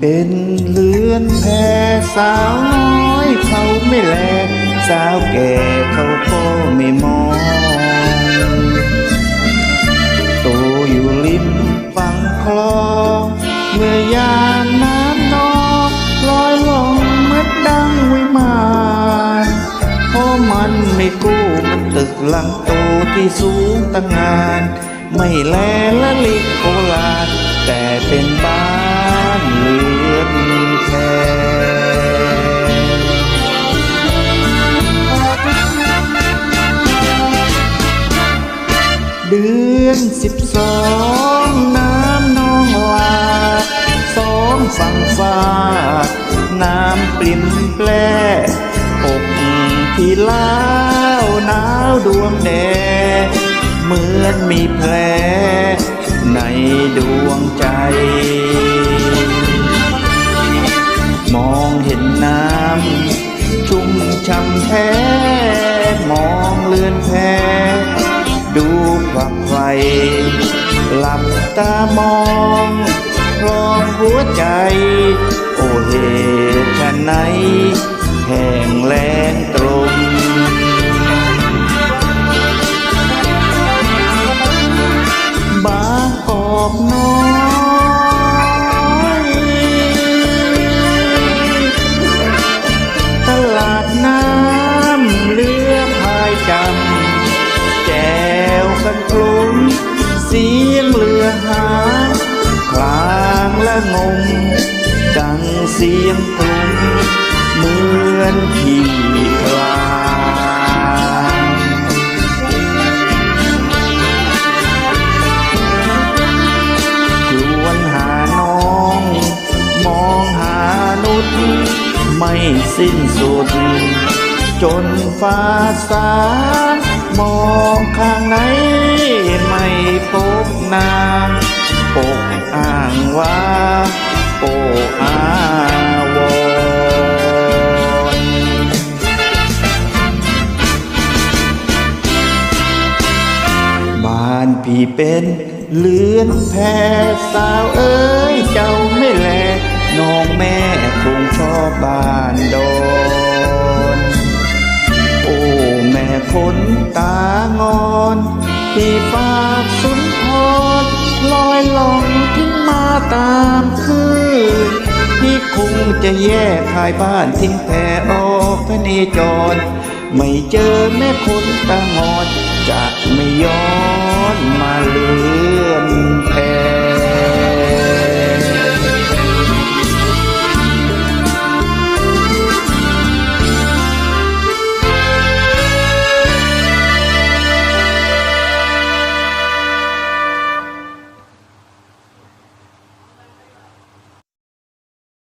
เป็นเลือนแพสาวน้อยเขาไม่แล สาวแก่เขาก็ไม่มองตัวอยู่ริมฝั่งคลองเมื่อยามน้ำนองลอยลงเมือดังวิมานเพราะมันไม่กู้มันตึกหลังโตที่สูงตั้งงาน ไม่แลละลิกโคลานแต่เป็นบ้าน เรือนแพเดือนสิบสองน้ำนองหลากสองฝั่งฟ้าน้ำปริ่มแปรอกที่ล้าวหนาวดวงแดดเหมือนมีแผลในดวงใจ องเลือนแพดูควักไฟหลับตามองคลองหัวใจ โอเหตุฉันไหน แห่งแรงตรงบากอกน้อยตลาดน้ำ กันคลุ้มเสียงเรือหาคลางและงงดังเสียงกลุ่มเหมือนขี่คลางกลวนหาน้องมองหานุษไม่สิ้นสุด จนฟ้าสาง มองข้างไหนไม่พบนางปกอ้างว่าโออาวรณ์บ้านพี่เป็นเลือนแพสาวเอ้ยเจ้าไม่แลน้องแม่คงชอบบ้านดอ ที่ฝากสุนทรลอยลองทิ้งมาตามคืนที่คงจะแยกขายบ้านทิ้งแพออกพเนจร ไม่เจอแม่คนตางอนจะไม่ย้อนมาเลย